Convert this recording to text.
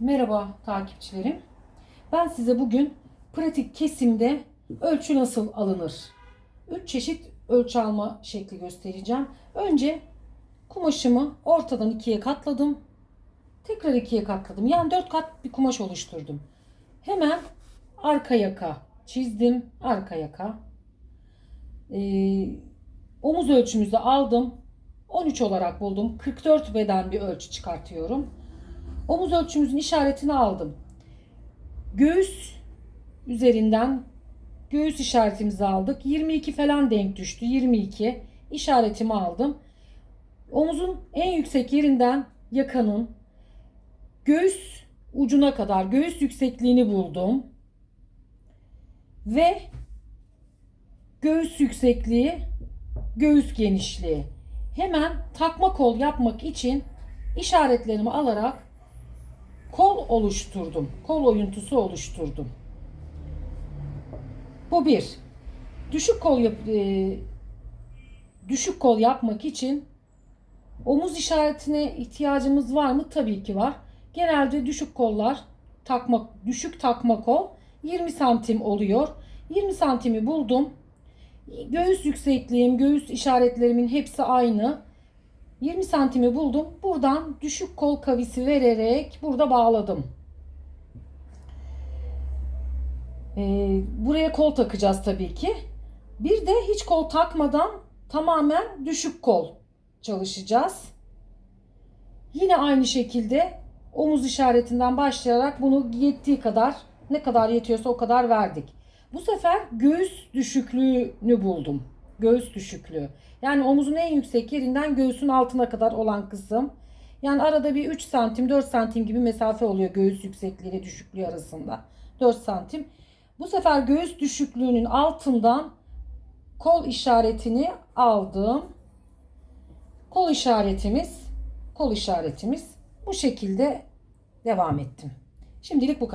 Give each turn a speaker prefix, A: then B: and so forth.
A: Merhaba takipçilerim. Ben size bugün pratik kesimde ölçü nasıl alınır? 3 çeşit ölçü alma şekli göstereceğim. Önce kumaşımı ortadan ikiye katladım. Tekrar ikiye katladım. Yani 4 kat bir kumaş oluşturdum. Hemen arka yaka çizdim. Arka yaka. Ee, omuz ölçümüzü aldım. 13 olarak buldum. 44 beden bir ölçü çıkartıyorum. Omuz ölçümüzün işaretini aldım. Göğüs üzerinden göğüs işaretimizi aldık. 22 falan denk düştü. 22 işaretimi aldım. Omuzun en yüksek yerinden yakanın göğüs ucuna kadar göğüs yüksekliğini buldum. Ve göğüs yüksekliği, göğüs genişliği. Hemen takma kol yapmak için işaretlerimi alarak oluşturdum. Kol oyuntusu oluşturdum. Bu bir. Düşük kol yap e, düşük kol yapmak için omuz işaretine ihtiyacımız var mı? Tabii ki var. Genelde düşük kollar takma düşük takma kol 20 santim oluyor. 20 santimi buldum. Göğüs yüksekliğim, göğüs işaretlerimin hepsi aynı. 20 santimi buldum. Buradan düşük kol kavisi vererek burada bağladım. Ee, buraya kol takacağız tabii ki. Bir de hiç kol takmadan tamamen düşük kol çalışacağız. Yine aynı şekilde omuz işaretinden başlayarak bunu yettiği kadar ne kadar yetiyorsa o kadar verdik. Bu sefer göğüs düşüklüğünü buldum. Göğüs düşüklüğü. Yani omuzun en yüksek yerinden göğsün altına kadar olan kısım. Yani arada bir 3 santim 4 santim gibi mesafe oluyor göğüs yüksekliği ile düşüklüğü arasında. 4 santim. Bu sefer göğüs düşüklüğünün altından kol işaretini aldım. Kol işaretimiz, kol işaretimiz bu şekilde devam ettim. Şimdilik bu kadar.